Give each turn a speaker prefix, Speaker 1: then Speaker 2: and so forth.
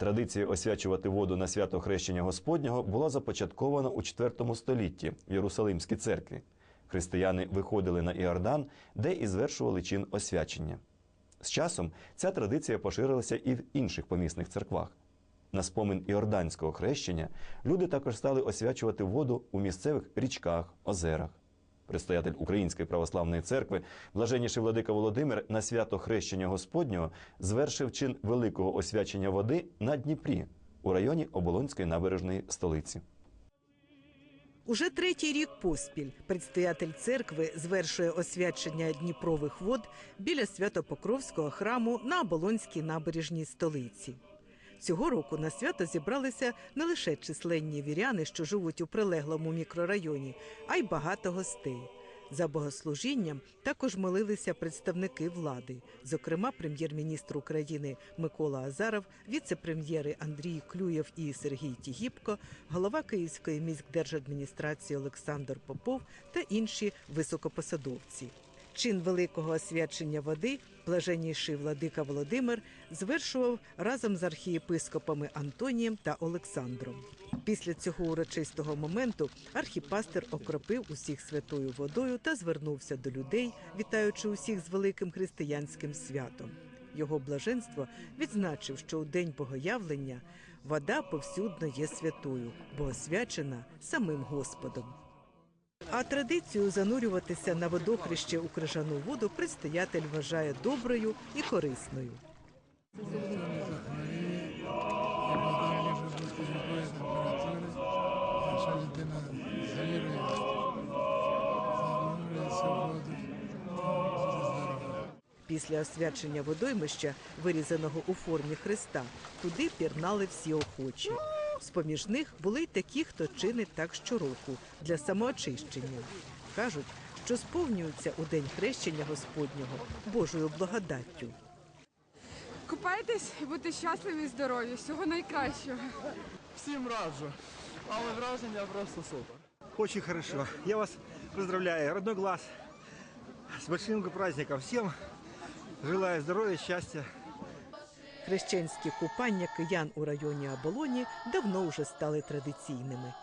Speaker 1: Традиція освячувати воду на свято хрещення Господнього була започаткована у IV столітті в Єрусалимській церкві. Християни виходили на Іордан, де і звершували чин освячення. З часом ця традиція поширилася і в інших помісних церквах. На спомин іорданського хрещення люди також стали освячувати воду у місцевих річках, озерах. Предстоятель Української православної церкви, блаженніший владика Володимир, на свято хрещення Господнього звершив чин великого освячення води на Дніпрі у районі Оболонської набережної столиці.
Speaker 2: Уже третій рік поспіль предстоятель церкви звершує освячення Дніпрових вод біля Свято-Покровського храму на Оболонській набережній столиці. Цього року на свято зібралися не лише численні віряни, що живуть у прилеглому мікрорайоні, а й багато гостей. За богослужінням також молилися представники влади, зокрема прем'єр-міністр України Микола Азаров, віце-прем'єри Андрій Клюєв і Сергій Тігіпко, голова Київської міськдержадміністрації Олександр Попов та інші високопосадовці. Чин великого освячення води блаженніший владика Володимир звершував разом з архієпископами Антонієм та Олександром. Після цього урочистого моменту архіпастер окропив усіх святою водою та звернувся до людей, вітаючи усіх з великим християнським святом. Його блаженство відзначив, що у день богоявлення вода повсюдно є святою, бо освячена самим Господом. А традицію занурюватися на водохреще у крижану воду предстоятель вважає доброю і корисною. Після освячення водоймища, вирізаного у формі хреста, туди пірнали всі охочі. З-поміж них були й такі, хто чинить так щороку для самоочищення. Кажуть, що сповнюються у день хрещення Господнього Божою благодаттю.
Speaker 3: Купайтесь і будьте щасливі і здорові. Всього найкращого.
Speaker 4: Всім раджу, але враження просто супер.
Speaker 5: Очень хорошо. Я вас поздравляю. Родной глаз. С большим праздником. Всем желаю здоровья, счастья.
Speaker 2: Хрещенські купання киян у районі Оболоні давно вже стали традиційними.